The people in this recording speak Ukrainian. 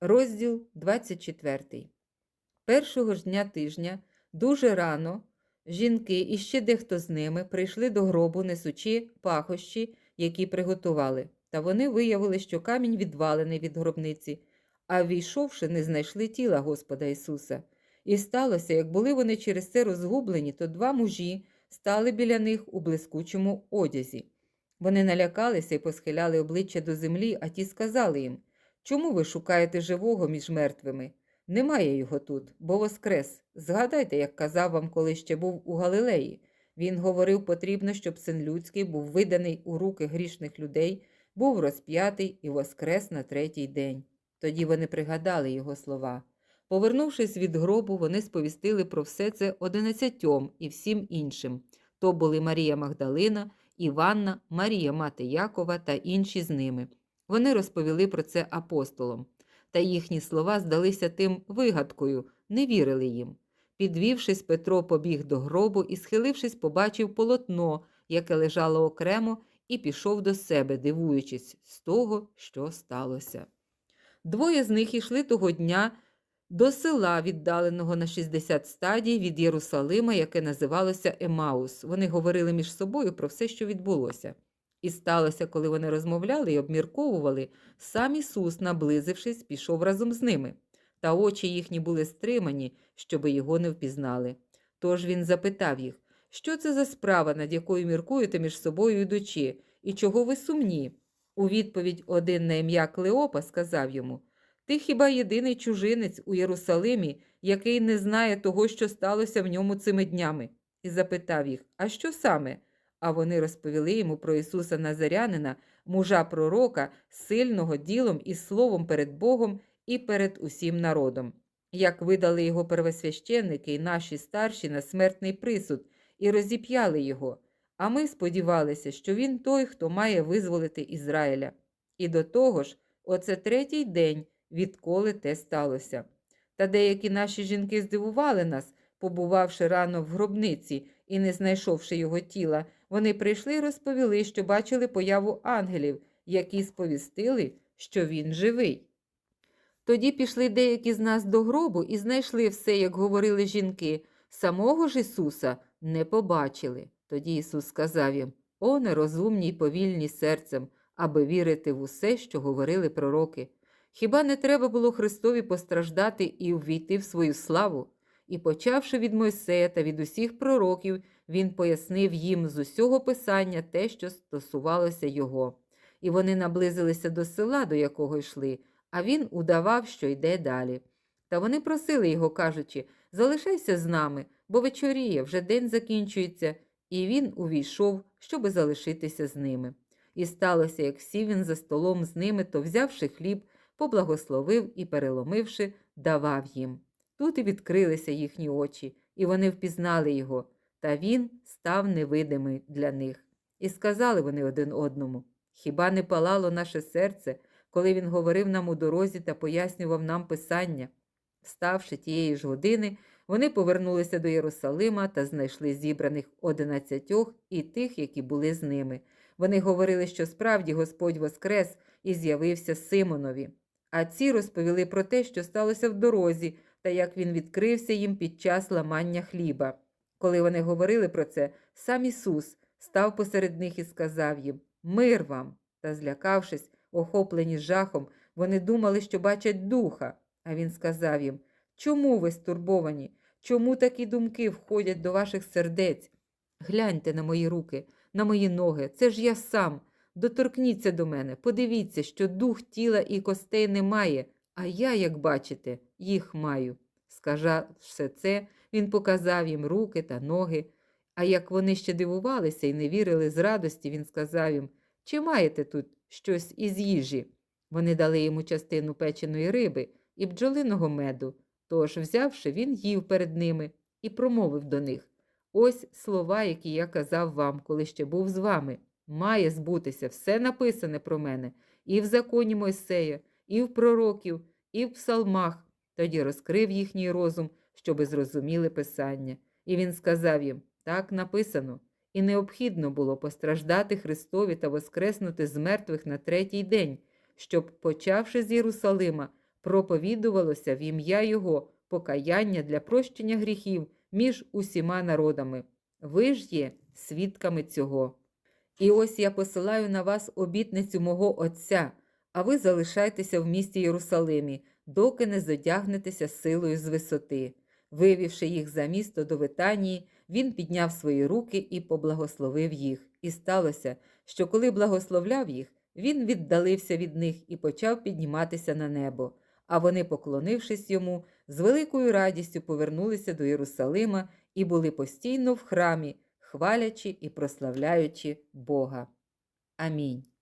Розділ 24. Першого ж дня тижня, дуже рано, жінки і ще дехто з ними прийшли до гробу, несучи пахощі, які приготували. Та вони виявили, що камінь відвалений від гробниці, а війшовши, не знайшли тіла Господа Ісуса. І сталося, як були вони через це розгублені, то два мужі стали біля них у блискучому одязі. Вони налякалися і посхиляли обличчя до землі, а ті сказали їм Чому ви шукаєте живого між мертвими? Немає його тут, бо воскрес. Згадайте, як казав вам, коли ще був у Галилеї. Він говорив, потрібно, щоб син людський був виданий у руки грішних людей, був розп'ятий і воскрес на третій день. Тоді вони пригадали його слова. Повернувшись від гробу, вони сповістили про все це одинадцятьом і всім іншим. То були Марія Магдалина, Іванна, Марія мати Якова та інші з ними. Вони розповіли про це апостолам, та їхні слова здалися тим вигадкою, не вірили їм. Підвівшись, Петро побіг до гробу і, схилившись, побачив полотно, яке лежало окремо, і пішов до себе, дивуючись з того, що сталося. Двоє з них ішли того дня до села, віддаленого на 60 стадій від Єрусалима, яке називалося Емаус. Вони говорили між собою про все, що відбулося. І сталося, коли вони розмовляли і обмірковували, сам Ісус, наблизившись, пішов разом з ними, та очі їхні були стримані, щоби його не впізнали. Тож він запитав їх, що це за справа, над якою міркуєте між собою йдучи, і чого ви сумні? У відповідь один на ім'я Клеопа сказав йому Ти хіба єдиний чужинець у Єрусалимі, який не знає того, що сталося в ньому цими днями? І запитав їх, а що саме? А вони розповіли йому про Ісуса Назарянина, мужа пророка, сильного ділом і словом перед Богом і перед усім народом. Як видали його первосвященники і наші старші на смертний присуд, і розіп'яли його. А ми сподівалися, що він той, хто має визволити Ізраїля. І до того ж, оце третій день, відколи те сталося. Та деякі наші жінки здивували нас, побувавши рано в гробниці і не знайшовши його тіла, вони прийшли і розповіли, що бачили появу ангелів, які сповістили, що він живий. Тоді пішли деякі з нас до гробу і знайшли все, як говорили жінки. Самого ж Ісуса не побачили. Тоді Ісус сказав їм: О, нерозумні й повільні серцем, аби вірити в усе, що говорили пророки. Хіба не треба було Христові постраждати і увійти в свою славу? І, почавши від Мойсея та від усіх пророків, він пояснив їм з усього писання те, що стосувалося його. І вони наблизилися до села, до якого йшли, а він удавав, що йде далі. Та вони просили його, кажучи залишайся з нами, бо вечоріє, вже день закінчується, і він увійшов, щоби залишитися з ними. І сталося, як сів він за столом з ними, то, взявши хліб, поблагословив і, переломивши, давав їм. Тут і відкрилися їхні очі, і вони впізнали його, та він став невидимий для них. І сказали вони один одному Хіба не палало наше серце, коли він говорив нам у дорозі та пояснював нам Писання? Ставши тієї ж години, вони повернулися до Єрусалима та знайшли зібраних одинадцятьох і тих, які були з ними. Вони говорили, що справді Господь воскрес і з'явився Симонові. А ці розповіли про те, що сталося в дорозі, та як він відкрився їм під час ламання хліба. Коли вони говорили про це, сам Ісус став посеред них і сказав їм Мир вам. Та, злякавшись, охоплені жахом, вони думали, що бачать духа. А він сказав їм Чому ви стурбовані? Чому такі думки входять до ваших сердець? Гляньте на мої руки, на мої ноги, це ж я сам. Доторкніться до мене, подивіться, що дух тіла і костей немає, а я, як бачите, їх маю. Сказавши це, він показав їм руки та ноги. А як вони ще дивувалися і не вірили з радості, він сказав їм Чи маєте тут щось із їжі? Вони дали йому частину печеної риби і бджолиного меду. Тож, взявши, він їв перед ними і промовив до них Ось слова, які я казав вам, коли ще був з вами. Має збутися все написане про мене і в законі Мойсея, і в пророків, і в псалмах. Тоді розкрив їхній розум, щоби зрозуміли Писання. І він сказав їм так написано, і необхідно було постраждати Христові та воскреснути з мертвих на третій день, щоб, почавши з Єрусалима, проповідувалося в ім'я Його покаяння для прощення гріхів між усіма народами. Ви ж є свідками цього. І ось я посилаю на вас обітницю мого Отця, а ви залишайтеся в місті Єрусалимі, доки не зодягнетеся силою з висоти. Вивівши їх за місто до Витанії, він підняв свої руки і поблагословив їх. І сталося, що коли благословляв їх, він віддалився від них і почав підніматися на небо. А вони, поклонившись йому, з великою радістю повернулися до Єрусалима і були постійно в храмі, хвалячи і прославляючи Бога. Амінь.